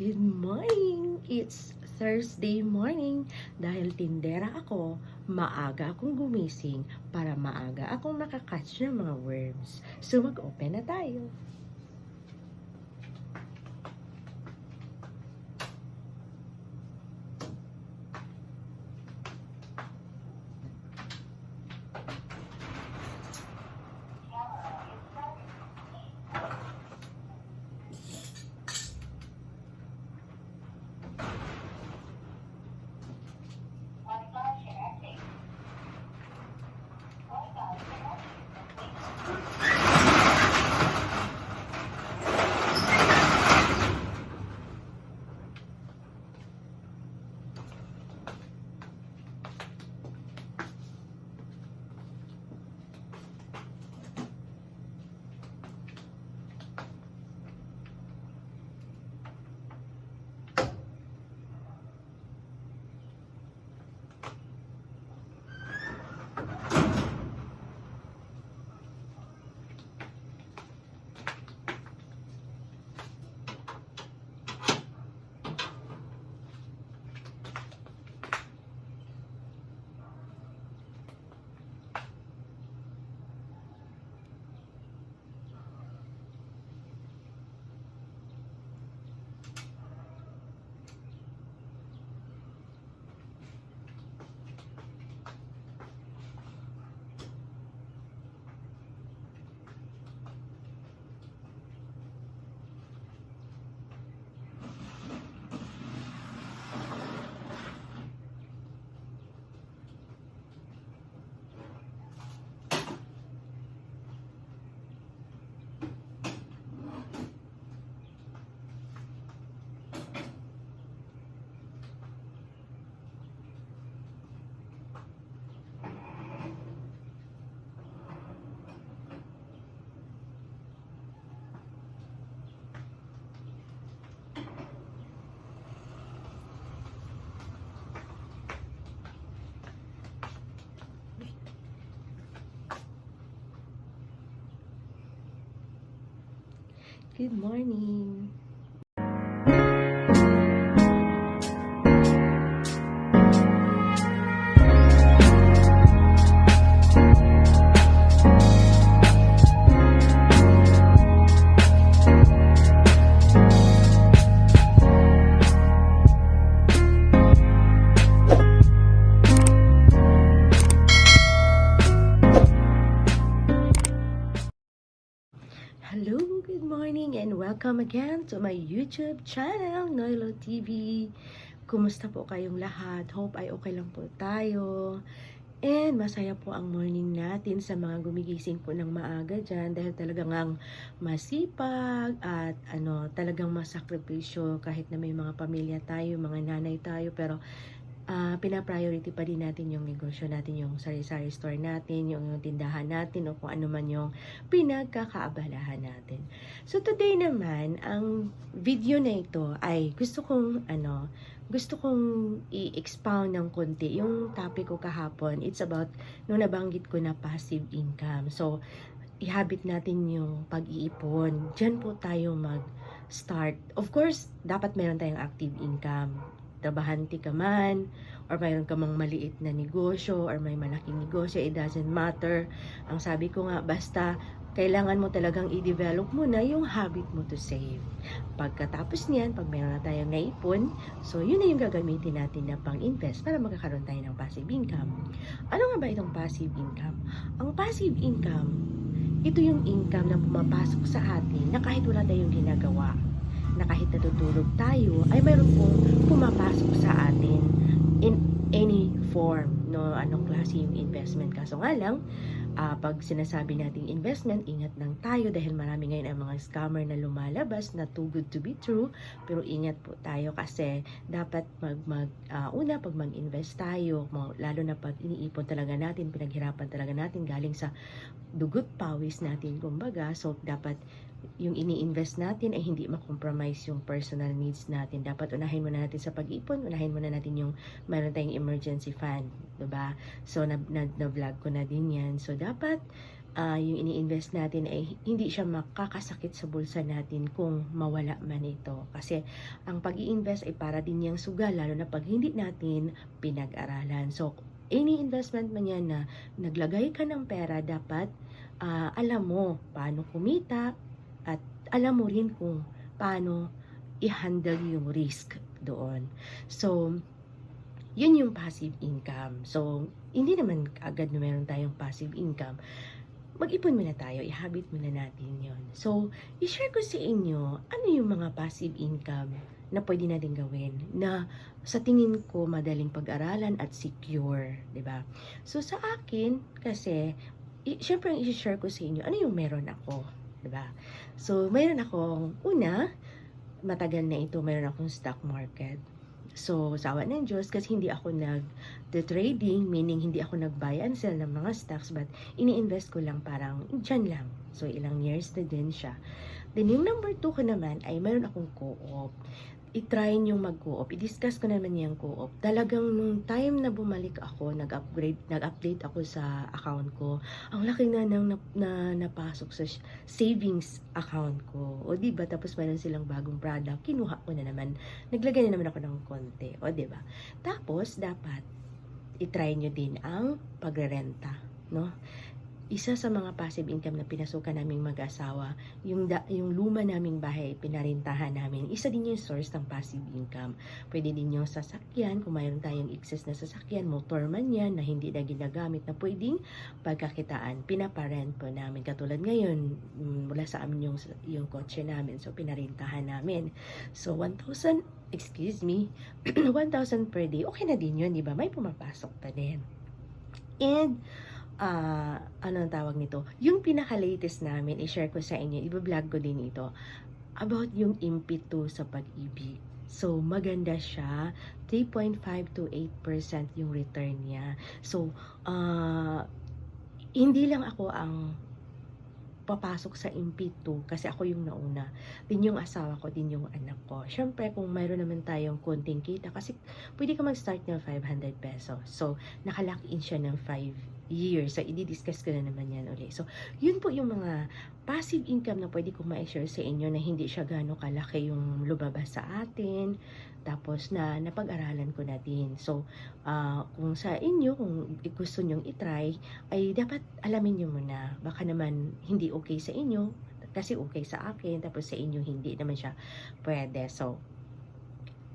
Good morning! It's Thursday morning. Dahil tindera ako, maaga akong gumising para maaga akong makakatch ng mga worms. So mag-open na tayo. Good morning! Hello, good morning and welcome again to my YouTube channel, Noilo TV. Kumusta po kayong lahat? Hope ay okay lang po tayo. And masaya po ang morning natin sa mga gumigising po ng maaga dyan dahil talagang ang masipag at ano, talagang masakripisyo kahit na may mga pamilya tayo, mga nanay tayo, pero ah pina-priority pa din natin yung negosyo natin, yung sari-sari store natin, yung, yung tindahan natin o kung ano man yung pinagkakaabalahan natin. So today naman, ang video na ito ay gusto kong ano, gusto kong i-expound ng konti yung topic ko kahapon. It's about nung nabanggit ko na passive income. So ihabit natin yung pag-iipon. Diyan po tayo mag-start. Of course, dapat meron tayong active income. Trabahante ka man, or mayroon ka mang maliit na negosyo, or may malaking negosyo, it doesn't matter. Ang sabi ko nga, basta kailangan mo talagang i-develop mo na yung habit mo to save. Pagkatapos niyan, pag meron na tayong naipon, so yun na yung gagamitin natin na pang-invest para magkakaroon tayo ng passive income. Ano nga ba itong passive income? Ang passive income, ito yung income na pumapasok sa atin na kahit wala tayong ginagawa, na kahit natutulog tayo, ay mayroon pong pumapasok sa atin in any form, no, anong klase yung investment. Kaso nga lang, ah, pag sinasabi nating investment, ingat lang tayo dahil marami ngayon ang mga scammer na lumalabas na too good to be true. Pero ingat po tayo kasi dapat mag, mag ah, una pag mag-invest tayo, lalo na pag iniipon talaga natin, pinaghirapan talaga natin galing sa dugot pawis natin kumbaga. So dapat yung ini-invest natin ay hindi makompromise yung personal needs natin. Dapat unahin muna natin sa pag-ipon, unahin muna natin yung meron tayong emergency fund, 'di ba? So na, na, na vlog ko na din 'yan. So dapat ah, yung ini-invest natin ay hindi siya makakasakit sa bulsa natin kung mawala man ito. Kasi ang pag invest ay para din yung sugal, lalo na pag hindi natin pinag-aralan. So, any investment man yan na naglagay ka ng pera, dapat ah, alam mo paano kumita alam mo rin kung paano i-handle yung risk doon. So, yun yung passive income. So, hindi naman agad na meron tayong passive income mag-ipon muna tayo, i-habit muna natin yon. So, i-share ko sa inyo, ano yung mga passive income na pwede natin gawin na sa tingin ko madaling pag-aralan at secure, 'di ba? So, sa akin, kasi, syempre ang i-share ko sa inyo, ano yung meron ako, 'di ba? So, meron akong, una, matagal na ito, meron akong stock market. So, sawa ng Diyos kasi hindi ako nag-trading, meaning hindi ako nag-buy and sell ng mga stocks, but ini-invest ko lang parang dyan lang. So, ilang years na din siya. Then, yung number two ko naman ay meron akong co-op. I-try nyo mag-co-op. I-discuss ko naman yung co-op. Talagang nung time na bumalik ako, nag-upgrade, nag-update ako sa account ko, ang laki na nang na, na, napasok sa savings account ko. O ba Tapos meron silang bagong product, kinuha ko na naman. Naglagay na naman ako ng konti. O ba Tapos, dapat i-try nyo din ang pagrerenta, no? Isa sa mga passive income na pinasukan naming mag-asawa, yung, da, yung luma naming bahay, pinarintahan namin. Isa din yung source ng passive income. Pwede din yung sasakyan, kung mayroon tayong excess na sasakyan, motor man yan, na hindi na ginagamit na pwedeng pagkakitaan. Pinaparent po namin. Katulad ngayon, mm, wala sa amin yung, yung kotse namin. So, pinarintahan namin. So, 1,000, excuse me, 1,000 per day, okay na din yun, di ba? May pumapasok pa din. And, ah, ano ang tawag nito? Yung pinaka-latest namin, i-share ko sa inyo, i-vlog ko din ito, about yung impetu sa pag-ibig. So, maganda siya. 3.5 to 8% yung return niya. So, ah, hindi lang ako ang papasok sa impetu kasi ako yung nauna. Din yung asawa ko, din yung anak ko. Siyempre, kung mayroon naman tayong konting kita, kasi pwede ka mag-start ng 500 pesos. So, nakalock in siya ng 5 years. So, i-discuss ko na naman yan ulit. So, yun po yung mga passive income na pwede kong ma-share sa inyo na hindi siya gano'ng kalaki yung lumabas sa atin. Tapos na napag-aralan ko na din. So, ah, kung sa inyo, kung gusto nyong itry, ay dapat alamin nyo muna. Baka naman hindi okay sa inyo, kasi okay sa akin, tapos sa inyo hindi naman siya pwede. So,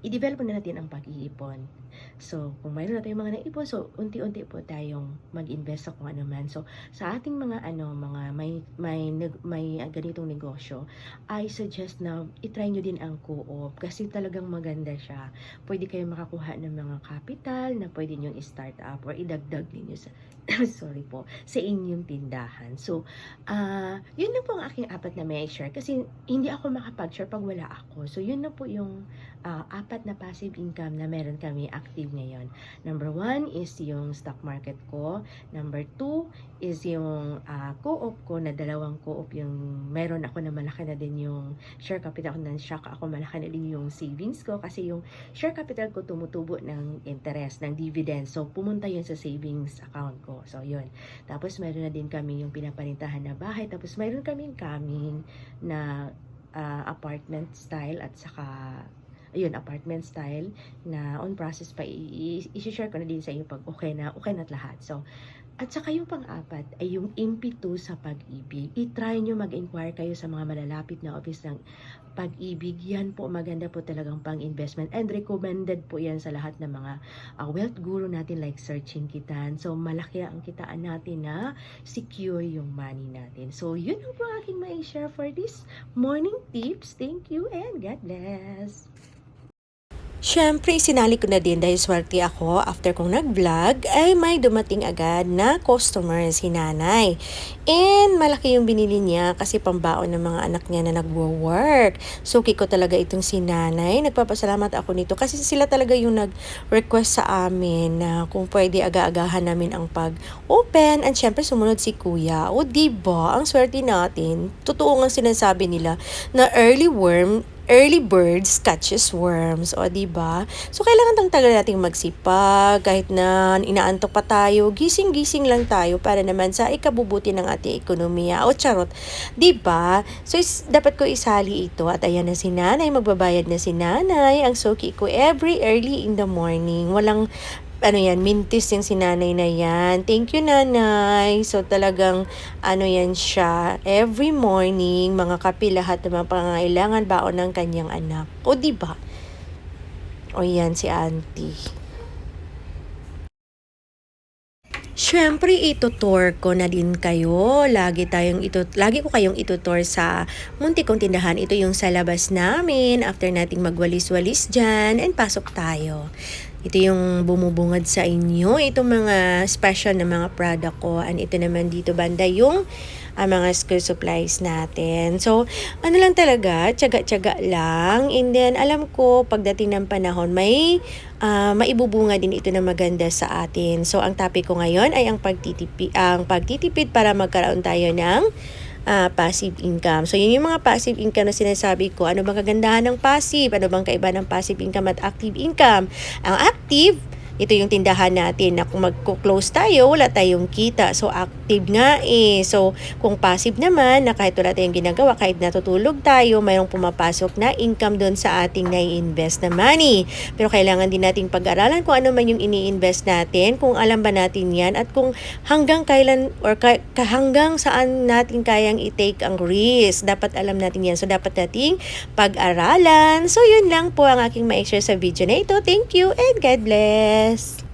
i-develop na natin ang pag-iipon. So, kung mayroon na tayong mga naipon, so unti-unti po tayong mag-invest sa kung ano man. So, sa ating mga ano, mga may may may ganitong negosyo, I suggest na i-try nyo din ang co-op kasi talagang maganda siya. Pwede kayo makakuha ng mga capital na pwede nyo i-start up or idagdag ninyo sa sorry po, sa inyong tindahan. So, ah, yun na po ang aking apat na may share kasi hindi ako makapag-share pag wala ako. So, yun na po yung ah, apat na passive income na meron kami active ngayon. Number one is yung stock market ko. Number two is yung ah, co-op ko na dalawang co-op yung meron ako na malaki na din yung share capital ko na shock ako malaki na din yung savings ko kasi yung share capital ko tumutubo ng interest, ng dividend. So, pumunta yun sa savings account ko. So, yun. Tapos, meron na din kami yung pinapanintahan na bahay. Tapos, meron kaming kaming na ah, apartment style at saka ayun, apartment style na on process pa. I-share ko na din sa inyo pag okay na, okay na lahat. So, at saka yung pang-apat ay yung impetu sa pag-ibig. I-try nyo mag-inquire kayo sa mga malalapit na office ng pag-ibig. Yan po, maganda po talagang pang-investment. And recommended po yan sa lahat ng mga uh, wealth guru natin like Searching Kitan. So, malaki ang kitaan natin na secure yung money natin. So, yun ang po aking may share for this morning tips. Thank you and God bless. Siyempre, sinali ko na din dahil swerte ako after kong nag-vlog ay may dumating agad na customer si nanay. And malaki yung binili niya kasi pambaon ng mga anak niya na nagwo-work. Suki ko talaga itong si nanay. Nagpapasalamat ako nito kasi sila talaga yung nag-request sa amin na kung pwede aga-agahan namin ang pag-open. And syempre, sumunod si kuya. O diba, ang swerte natin. Totoo nga sinasabi nila na early worm early birds catches worms. O, ba? So, kailangan tang tagal nating magsipag. Kahit na inaantok pa tayo, gising-gising lang tayo para naman sa ikabubuti ng ating ekonomiya. O, charot. Ba? So, is, dapat ko isali ito. At ayan na si nanay. Magbabayad na si nanay. Ang suki ko every early in the morning. Walang ano yan, mintis yung sinanay na yan. Thank you, nanay. So, talagang, ano yan siya, every morning, mga kape lahat ng mga pangangailangan baon ng kanyang anak. O, di ba? O, yan si auntie. Siyempre, itutour ko na din kayo. Lagi tayong ito, lagi ko kayong itutour sa munti kong tindahan. Ito yung sa labas namin after nating magwalis-walis dyan and pasok tayo. Ito yung bumubungad sa inyo. Itong mga special na mga product ko. And ito naman dito banda yung ah, mga school supplies natin. So, ano lang talaga, tiyaga-tiyaga lang. And then, alam ko, pagdating ng panahon, may ah, maibubunga din ito na maganda sa atin. So, ang topic ko ngayon ay ang pagtitipid, ang pagtitipid para magkaroon tayo ng ah, passive income. So, yun yung mga passive income na sinasabi ko. Ano bang kagandahan ng passive? Ano bang kaiba ng passive income at active income? Ang active, ito yung tindahan natin na kung magko-close tayo, wala tayong kita. So, active nga eh. So, kung passive naman, na kahit wala tayong ginagawa, kahit natutulog tayo, mayroong pumapasok na income doon sa ating nai-invest na money. Pero kailangan din nating pag-aralan kung ano man yung ini-invest natin, kung alam ba natin yan, at kung hanggang kailan or ka, hanggang saan natin kayang i-take ang risk. Dapat alam natin yan. So, dapat nating pag-aralan. So, yun lang po ang aking ma-share sa video na ito. Thank you and God bless! Yes.